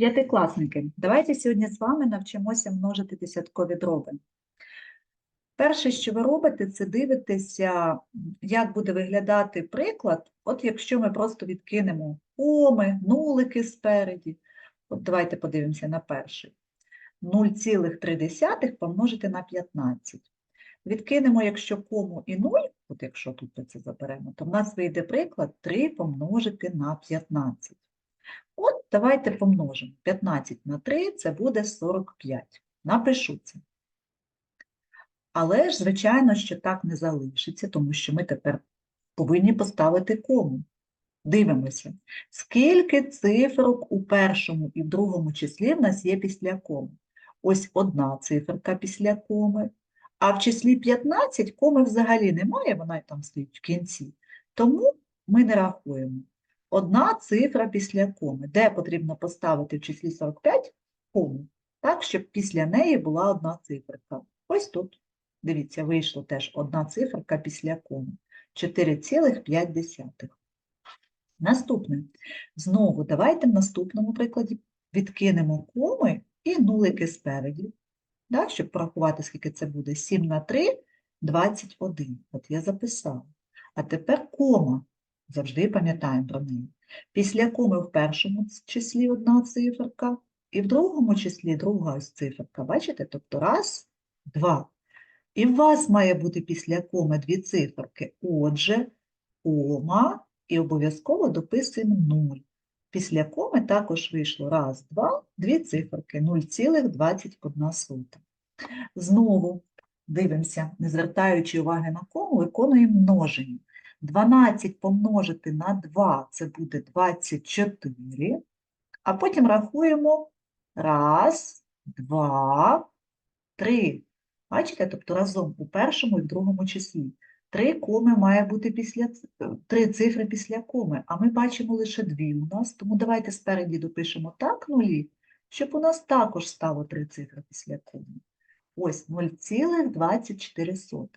П'ятикласники, давайте сьогодні з вами навчимося множити десяткові дроби. Перше, що ви робите, це дивитеся, як буде виглядати приклад, от якщо ми просто відкинемо коми, нулики спереді. От давайте подивимося на перший. 0,3 помножити на 15. Відкинемо, якщо кому і 0, от якщо тут це заберемо, то в нас вийде приклад 3 помножити на 15. От давайте помножимо. 15 на 3 це буде 45. Напишу це. Але ж, звичайно, що так не залишиться, тому що ми тепер повинні поставити кому. Дивимося, скільки цифрок у першому і в другому числі в нас є після коми. Ось одна циферка після коми, а в числі 15 коми взагалі немає, вона там стоїть в кінці. Тому ми не рахуємо. Одна цифра після коми. Де потрібно поставити в числі 45 кому, так, щоб після неї була одна циферка. Ось тут. Дивіться, вийшло теж одна циферка після коми. 4,5. Наступне. Знову давайте в наступному прикладі відкинемо коми і нулики спереді, так, щоб порахувати, скільки це буде. 7 на 3 – 21. От я записала. А тепер кома. Завжди пам'ятаємо про неї. Після коми в першому числі одна циферка, і в другому числі друга циферка. Бачите? Тобто раз, два. І в вас має бути після коми дві циферки. Отже, кома і обов'язково дописуємо 0. Після коми також вийшло раз, два, дві циферки 0,21. Знову дивимося, не звертаючи уваги на кому, виконуємо множення. 12 помножити на 2 це буде 24, а потім рахуємо раз, два, три. Бачите, тобто разом у першому і в другому числі. Три коми має бути після е, три цифри після коми, а ми бачимо лише дві у нас, тому давайте спереді допишемо так нулі, щоб у нас також стало три цифри після коми. Ось 0,24.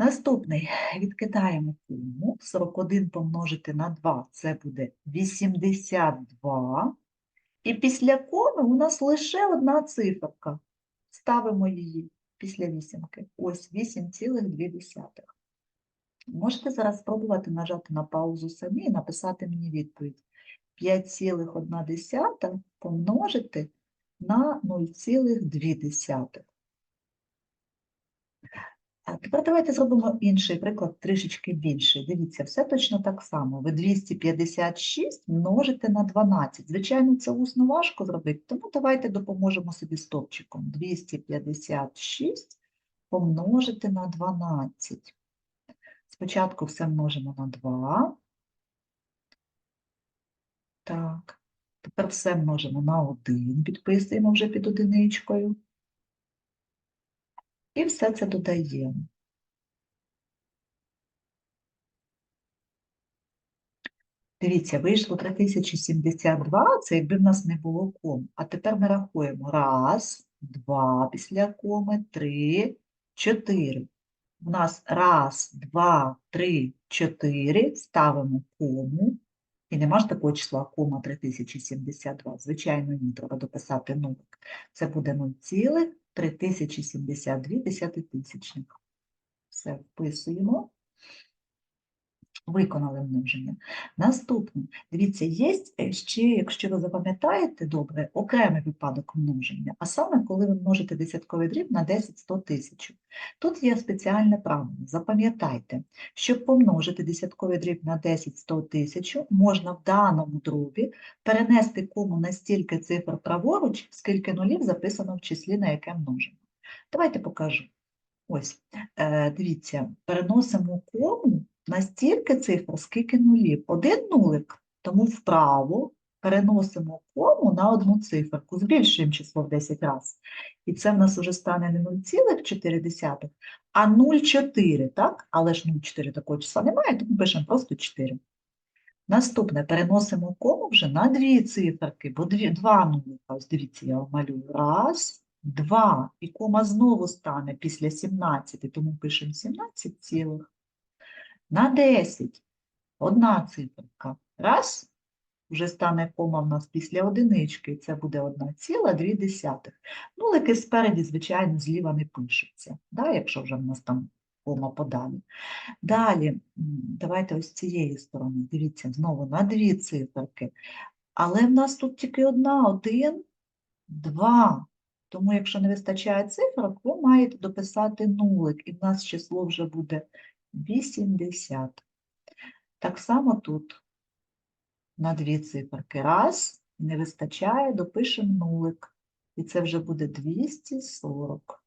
Наступний. Відкидаємо кому. 41 помножити на 2 – це буде 82. І після коми у нас лише одна циферка. Ставимо її після вісімки. Ось 8,2. Можете зараз спробувати нажати на паузу самі і написати мені відповідь. 5,1 помножити на 0,2. Тепер давайте зробимо інший приклад, трішечки більший. Дивіться, все точно так само. Ви 256 множите на 12. Звичайно, це усно важко зробити, тому давайте допоможемо собі стовпчиком. 256 помножити на 12. Спочатку все множимо на 2. Так. Тепер все множимо на 1, підписуємо вже під одиничкою. І все це додаємо. Дивіться, вийшло 3072, це якби в нас не було ком. А тепер ми рахуємо. Раз, два після коми, три, чотири. У нас раз, два, три, чотири. Ставимо кому. І нема ж такого числа кома 3072. Звичайно, ні, треба дописати нулик. Це буде 0,3072 десятитисячних. Все, вписуємо. Виконали множення. Наступне. Дивіться, є е, ще, якщо ви запам'ятаєте добре, окремий випадок множення, а саме, коли ви множите десятковий дріб на 10-100 тисяч. Тут є спеціальне правило. Запам'ятайте, щоб помножити десятковий дріб на 10-100 тисяч, можна в даному дробі перенести кому на стільки цифр праворуч, скільки нулів записано в числі, на яке множимо. Давайте покажу. Ось, е, дивіться, переносимо кому на стільки цифр, скільки нулів. Один нулик, тому вправо переносимо кому на одну циферку, збільшуємо число в 10 разів. І це в нас вже стане не 0,4, а 0,4, так? Але ж 0,4 такого числа немає, тому пишемо просто 4. Наступне, переносимо кому вже на дві циферки, бо дві, два нулика. Ось дивіться, я малюю. Раз, два. І кома знову стане після 17, тому пишемо 17 цілих. На 10 одна циферка. Раз. вже стане кома в нас після одинички, це буде 1,2. Нулики спереді, звичайно, зліва не пишуться, да, якщо вже в нас там кома подалі. Далі, давайте ось цієї сторони. Дивіться, знову на дві циферки. Але в нас тут тільки одна, один, два. Тому, якщо не вистачає цифрок, ви маєте дописати нулик, і в нас число вже буде 80. Так само тут на дві циферки. Раз, не вистачає, допишемо нулик. І це вже буде 240.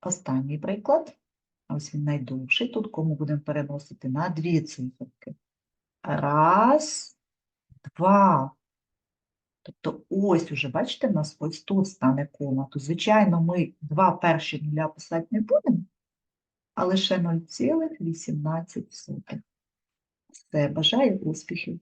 Останній приклад. Ось він найдовший. Тут кому будемо переносити на дві циферки. Раз, два. Тобто ось уже, бачите, в нас ось тут стане кома. То, звичайно, ми два перші нуля писати не будемо, а лише 0,18. Все, бажаю успіхів.